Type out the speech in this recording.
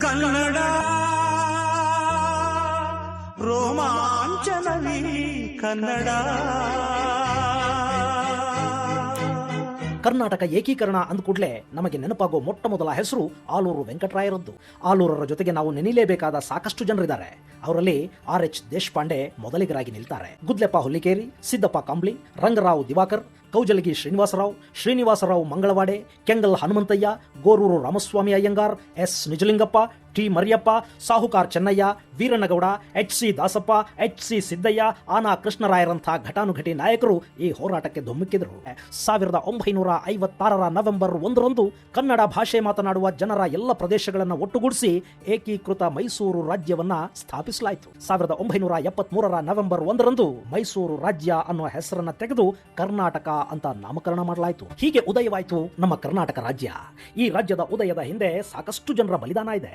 ಕನ್ನಡ ರೋಮಾಂಚನವಿ ಕನ್ನಡ ಕರ್ನಾಟಕ ಏಕೀಕರಣ ಅಂದ ಕೂಡಲೇ ನಮಗೆ ನೆನಪಾಗೋ ಮೊಟ್ಟ ಮೊದಲ ಹೆಸರು ಆಲೂರು ವೆಂಕಟರಾಯರದ್ದು. ಆಲೂರರ ಜೊತೆಗೆ ನಾವು ನೆನಿಲೇಬೇಕಾದ ಸಾಕಷ್ಟು ಜನರಿದ್ದಾರೆ. ಅವರಲ್ಲಿ ಆರ್ ಎಚ್ ದೇಶಪಾಂಡೆ ಮೊದಲಿಗರಾಗಿ ನಿಲ್ತಾರೆ. Gudleppa Hulikeri, Siddappa Kambli, Rangarao Diwakar, Kaujalgi Srinivasarao Srinivasarao Mangalwade, Kengal Hanumanthaiah, Goruru Ramaswamy Iyengar, S Nijalingappa T Mariyappa, Sahukar Chennaiah, Veeranagowda, H C Dasappa, H C Siddaiah, ಆನಾ ಕೃಷ್ಣರಾಯರಂಥ ಘಟಾನುಘಟಿ ನಾಯಕರು ಈ ಹೋರಾಟಕ್ಕೆ ಧುಮ್ಮಿಕ್ಕಿದರು. ಸಾವಿರದ ಒಂಬೈನೂರ ಐವತ್ತಾರರ ನವೆಂಬರ್ ಒಂದರಂದು ಕನ್ನಡ ಭಾಷೆ ಮಾತನಾಡುವ ಜನರ ಎಲ್ಲ ಪ್ರದೇಶಗಳನ್ನು ಒಟ್ಟುಗೂಡಿಸಿ ಏಕೀಕೃತ ಮೈಸೂರು ರಾಜ್ಯವನ್ನ ಸ್ಥಾಪಿಸಲಾಯಿತು. ಸಾವಿರದ ಒಂಬೈನೂರ ಎಪ್ಪತ್ಮೂರರ ನವೆಂಬರ್ ಒಂದರಂದು ಮೈಸೂರು ರಾಜ್ಯ ಅನ್ನುವ ಹೆಸರನ್ನ ತೆಗೆದು ಕರ್ನಾಟಕ ಅಂತ ನಾಮಕರಣ ಮಾಡಲಾಯಿತು. ಹೀಗೆ ಉದಯವಾಯಿತು ನಮ್ಮ ಕರ್ನಾಟಕ ರಾಜ್ಯ. ಈ ರಾಜ್ಯದ ಉದಯದ ಹಿಂದೆ ಸಾಕಷ್ಟು ಜನರ ಬಲಿದಾನ ಇದೆ.